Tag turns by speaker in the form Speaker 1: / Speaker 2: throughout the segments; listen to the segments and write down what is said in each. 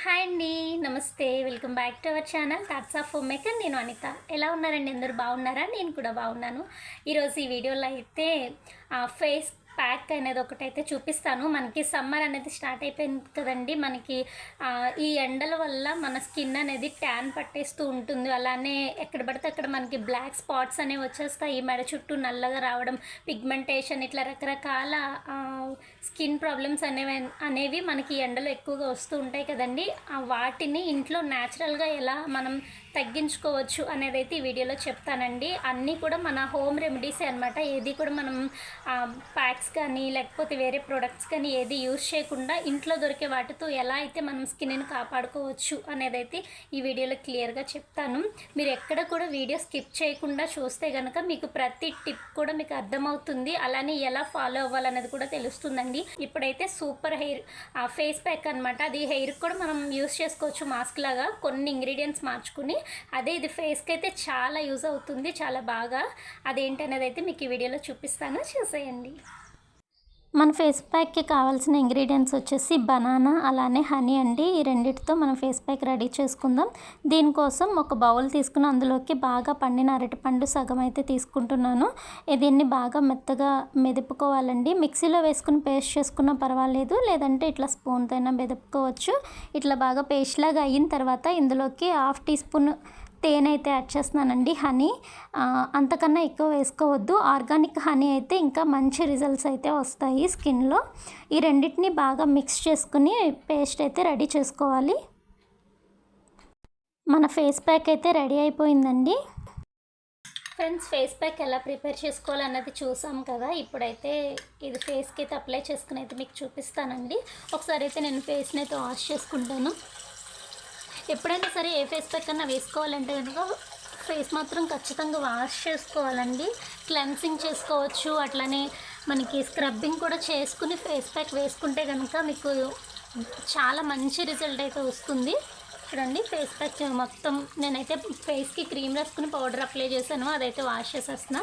Speaker 1: Hi అండి నమస్తే. Welcome back to our channel thoughts of home maker నేను అనిత. ఎలా ఉన్నారండి? అందరూ బాగున్నారా? నేను కూడా బాగున్నాను. ఈరోజు ఈ వీడియోలో అయితే ఫేస్ ప్యాక్ అనేది ఒకటైతే చూపిస్తాను. మనకి సమ్మర్ అనేది స్టార్ట్ అయిపోయింది కదండి. మనకి ఈ ఎండల వల్ల మన స్కిన్ అనేది ట్యాన్ పట్టేస్తూ ఉంటుంది. అలానే ఎక్కడ పడితే అక్కడ మనకి బ్లాక్ స్పాట్స్ అనేవి వచ్చేస్తాయి. మెడ చుట్టూ నల్లగా రావడం పిగ్మెంటేషన్ ఇట్లా రకరకాల స్కిన్ ప్రాబ్లమ్స్ అనేవి అనేవి మనకి ఎండలు ఎండలో ఎక్కువగా వస్తూ ఉంటాయి కదండి. ఆ వాటిని ఇంట్లో న్యాచురల్గా ఎలా మనం తగ్గించుకోవచ్చు అనేది అయితే ఈ వీడియోలో చెప్తానండి. అన్నీ కూడా మన హోమ్ రెమెడీసే అనమాట ఏది కూడా మనం ప్యాక్ ప్యాక్స్ కానీ లేకపోతే వేరే ప్రొడక్ట్స్ కానీ ఏది యూజ్ చేయకుండా ఇంట్లో దొరికే వాటితో ఎలా అయితే మనం స్కిన్ని కాపాడుకోవచ్చు అనేది అయితే ఈ వీడియోలో క్లియర్గా చెప్తాను. మీరు ఎక్కడ కూడా వీడియో స్కిప్ చేయకుండా చూస్తే కనుక మీకు ప్రతి టిప్ కూడా మీకు అర్థమవుతుంది. అలానే ఎలా ఫాలో అవ్వాలనేది కూడా తెలుస్తుందండి. ఇప్పుడైతే సూపర్ హెయిర్ ఫేస్ ప్యాక్ అనమాట అది హెయిర్ కూడా మనం యూస్ చేసుకోవచ్చు మాస్క్ లాగా. కొన్ని ఇంగ్రీడియంట్స్ మార్చుకుని అదే ఇది ఫేస్కి అయితే చాలా యూజ్ అవుతుంది చాలా బాగా. అదేంటనేది అయితే మీకు ఈ వీడియోలో చూపిస్తాను. చూసేయండి. మన ఫేస్ ప్యాక్కి కావాల్సిన ఇంగ్రీడియంట్స్ వచ్చేసి బనానా అలానే హనీ అండి. ఈ రెండిటితో మనం ఫేస్ ప్యాక్ రెడీ చేసుకుందాం. దీనికోసం ఒక బౌల్ తీసుకుని అందులోకి బాగా పండిన అరటిపండు సగం అయితే తీసుకుంటున్నాను. దీన్ని బాగా మెత్తగా మెదుపుకోవాలండి. మిక్సీలో వేసుకుని పేస్ట్ చేసుకున్నా పర్వాలేదు లేదంటే ఇట్లా స్పూన్తో అయినా మెదుపుకోవచ్చు. ఇట్లా బాగా పేస్ట్ లాగా అయిన తర్వాత ఇందులోకి హాఫ్ టీ స్పూన్ తేనె అయితే యాడ్ చేస్తున్నానండి హనీ. అంతకన్నా ఎక్కువ వేసుకోవద్దు. ఆర్గానిక్ హనీ అయితే ఇంకా మంచి రిజల్ట్స్ అయితే వస్తాయి స్కిన్లో. ఈ రెండింటిని బాగా మిక్స్ చేసుకుని పేస్ట్ అయితే రెడీ చేసుకోవాలి. మన ఫేస్ ప్యాక్ అయితే రెడీ అయిపోయిందండి. ఫ్రెండ్స్ ఫేస్ ప్యాక్ ఎలా ప్రిపేర్ చేసుకోవాలన్నది చూసాం కదా. ఇప్పుడైతే ఇది ఫేస్కి అయితే అప్లై చేసుకుని అయితే మీకు చూపిస్తానండి. ఒకసారి అయితే నేను ఫేస్ని అయితే వాష్ చేసుకుంటాను. ఎప్పుడైనా సరే ఏ ఫేస్ ప్యాక్ అన్నా వేసుకోవాలంటే కనుక ఫేస్ మాత్రం ఖచ్చితంగా వాష్ చేసుకోవాలండి. క్లెన్సింగ్ చేసుకోవచ్చు. అట్లనే మనకి స్క్రబ్బింగ్ కూడా చేసుకుని ఫేస్ ప్యాక్ వేసుకుంటే కనుక మీకు చాలా మంచి రిజల్ట్ అయితే వస్తుంది. చూడండి ఫేస్ ప్యాక్ మొత్తం నేనైతే ఫేస్కి క్రీమ్ రాసుకుని పౌడర్ అప్లై చేశాను. అదైతే వాష్ చేసేస్తున్నా.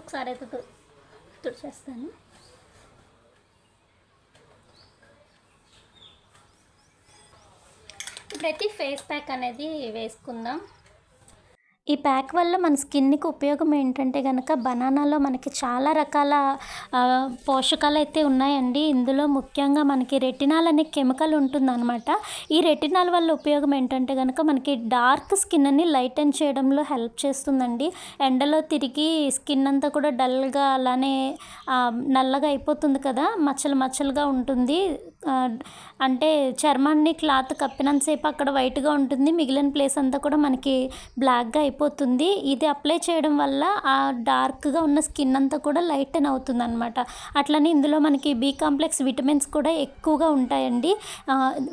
Speaker 1: ఒకసారి అయితే తుడిచేస్తాను. ఇప్పుడైతే ఫేస్ ప్యాక్ అనేది వేసుకుందాం. ఈ ప్యాక్ వల్ల మన స్కిన్కి ఉపయోగం ఏంటంటే కనుక బనానాలో మనకి చాలా రకాల పోషకాలు అయితే ఉన్నాయండి. ఇందులో ముఖ్యంగా మనకి రెటినాల్ అనే కెమికల్ ఉంటుందన్నమాట. ఈ రెటినాల్ వల్ల ఉపయోగం ఏంటంటే కనుక మనకి డార్క్ స్కిన్ని లైటన్ చేయడంలో హెల్ప్ చేస్తుందండి. ఎండలో తిరిగి స్కిన్ అంతా కూడా డల్గా అలానే నల్లగా అయిపోతుంది కదా మచ్చలు మచ్చలుగా ఉంటుంది. అంటే చర్మాన్ని క్లాత్ కప్పినంతసేపు అక్కడ వైట్గా ఉంటుంది. మిగిలిన ప్లేస్ అంతా కూడా మనకి బ్లాక్గా అయిపోతుంది. ఇది అప్లై చేయడం వల్ల ఆ డార్క్గా ఉన్న స్కిన్ అంతా కూడా లైటన్ అవుతుంది అనమాట అట్లనే ఇందులో మనకి బి కాంప్లెక్స్ విటమిన్స్ కూడా ఎక్కువగా ఉంటాయండి.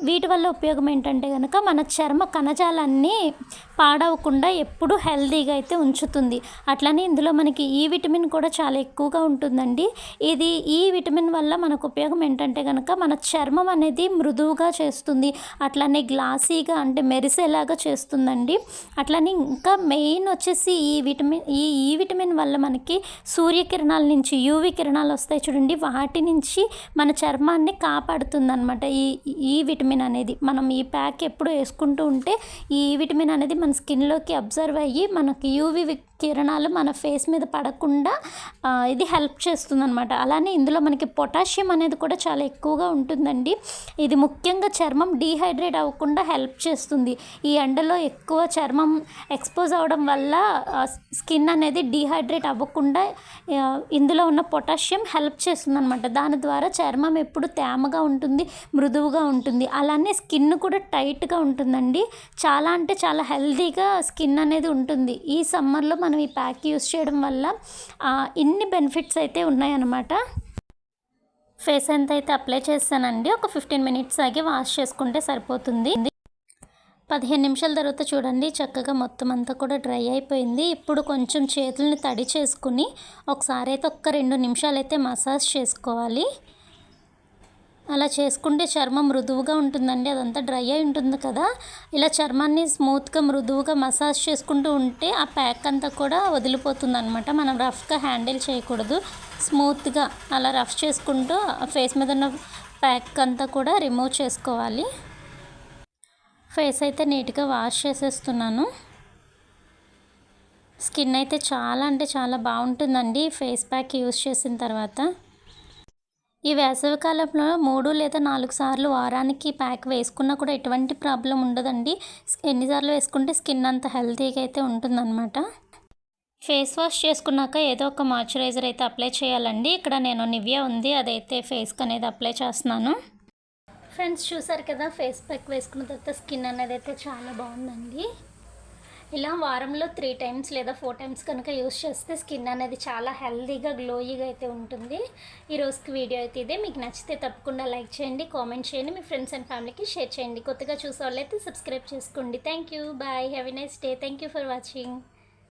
Speaker 1: వీటి వల్ల ఉపయోగం ఏంటంటే కనుక మన చర్మ కణజాలాన్ని పాడవకుండా ఎప్పుడూ హెల్తీగా అయితే ఉంచుతుంది. అట్లనే ఇందులో మనకి ఈ విటమిన్ కూడా చాలా ఎక్కువగా ఉంటుందండి. ఇది ఈ విటమిన్ వల్ల మనకు ఉపయోగం ఏంటంటే కనుక మన చర్మం అనేది మృదువుగా చేస్తుంది. అట్లనే గ్లాసీగా అంటే మెరిసేలాగా చేస్తుందండి. అట్లనే ఇంకా మెయిన్ వచ్చేసి ఈ విటమిన్ ఈ ఈ విటమిన్ వల్ల మనకి సూర్యకిరణాల నుంచి యూవి కిరణాలు వస్తాయి చూడండి. వాటి నుంచి మన చర్మాన్ని కాపాడుతుంది అనమాట ఈ ఈ విటమిన్ అనేది. మనం ఈ ప్యాక్ ఎప్పుడు వేసుకుంటూ ఉంటే ఈ విటమిన్ అనేది మన స్కిన్లోకి అబ్జర్వ్ అయ్యి మనకి యూవి కిరణాలు మన ఫేస్ మీద పడకుండా ఇది హెల్ప్ చేస్తుంది అనమాట అలానే ఇందులో మనకి పొటాషియం అనేది కూడా చాలా ఎక్కువగా ఉంటుందండి. ఇది ముఖ్యంగా చర్మం డీహైడ్రేట్ అవ్వకుండా హెల్ప్ చేస్తుంది. ఈ ఎండలో ఎక్కువ చర్మం ఎక్స్పోజ్ అవ్వడం వల్ల స్కిన్ అనేది డీహైడ్రేట్ అవ్వకుండా ఇందులో ఉన్న పొటాషియం హెల్ప్ చేస్తుంది అనమాట దాని ద్వారా చర్మం ఎప్పుడు తేమగా ఉంటుంది మృదువుగా ఉంటుంది. అలానే స్కిన్ కూడా టైట్గా ఉంటుందండి. చాలా అంటే చాలా హెల్తీగా స్కిన్ అనేది ఉంటుంది. ఈ సమ్మర్లో మనం ఈ ప్యాక్ యూస్ చేయడం వల్ల ఇన్ని బెనిఫిట్స్ అయితే ఉన్నాయన్నమాట. ఫేస్ ఎంత అయితే అప్లై చేస్తానండి ఒక ఫిఫ్టీన్ మినిట్స్ ఆగి వాష్ చేసుకుంటే సరిపోతుంది. పదిహేను నిమిషాల తర్వాత చూడండి చక్కగా మొత్తం అంతా కూడా డ్రై అయిపోయింది. ఇప్పుడు కొంచెం చేతుల్ని తడి చేసుకుని ఒకసారి అయితే ఒక్క రెండు నిమిషాలు అయితే మసాజ్ చేసుకోవాలి. అలా చేసుకుంటే చర్మం మృదువుగా ఉంటుందండి అదంతా డ్రై అయి ఉంటుంది కదా. ఇలా చర్మాన్ని స్మూత్గా మృదువుగా మసాజ్ చేసుకుంటూ ఉంటే ఆ ప్యాక్ అంతా కూడా వదిలిపోతుంది అనమాట మనం రఫ్గా హ్యాండిల్ చేయకూడదు. స్మూత్గా అలా రఫ్ చేసుకుంటూ ఫేస్ మీద ఉన్న ప్యాక్ అంతా కూడా రిమూవ్ చేసుకోవాలి. ఫేస్ అయితే నీట్గా వాష్ చేసేస్తున్నాను. స్కిన్ అయితే చాలా అంటే చాలా బాగుంటుందండి ఫేస్ ప్యాక్ యూస్ చేసిన తర్వాత. ఈ వేసవికాలంలో మూడు లేదా నాలుగు సార్లు వారానికి ప్యాక్ వేసుకున్నా కూడా ఎటువంటి ప్రాబ్లం ఉండదండి. ఎన్నిసార్లు వేసుకుంటే స్కిన్ అంత హెల్తీగా అయితే ఉంటుందన్నమాట. ఫేస్ వాష్ చేసుకున్నాక ఏదో ఒక మాయిశ్చరైజర్ అయితే అప్లై చేయాలండి. ఇక్కడ నేను నివ్యా ఉంది. అదైతే ఫేస్కి అనేది అప్లై చేస్తున్నాను. ఫ్రెండ్స్ చూసారు కదా ఫేస్ ప్యాక్ వేసుకున్న తర్వాత స్కిన్ అనేది అయితే చాలా బాగుందండి. ఇలా వారంలో త్రీ టైమ్స్ లేదా ఫోర్ టైమ్స్ కనుక యూస్ చేస్తే స్కిన్ అనేది చాలా హెల్దీగా గ్లోయిగా అయితే ఉంటుంది. ఈ రోజుకి వీడియో అయితే ఇదే. మీకు నచ్చితే తప్పకుండా లైక్ చేయండి కామెంట్ చేయండి. మీ ఫ్రెండ్స్ అండ్ ఫ్యామిలీకి షేర్ చేయండి. కొత్తగా చూసే వాళ్ళైతే సబ్స్క్రైబ్ చేసుకోండి. Thank you bye have a nice day thank you for watching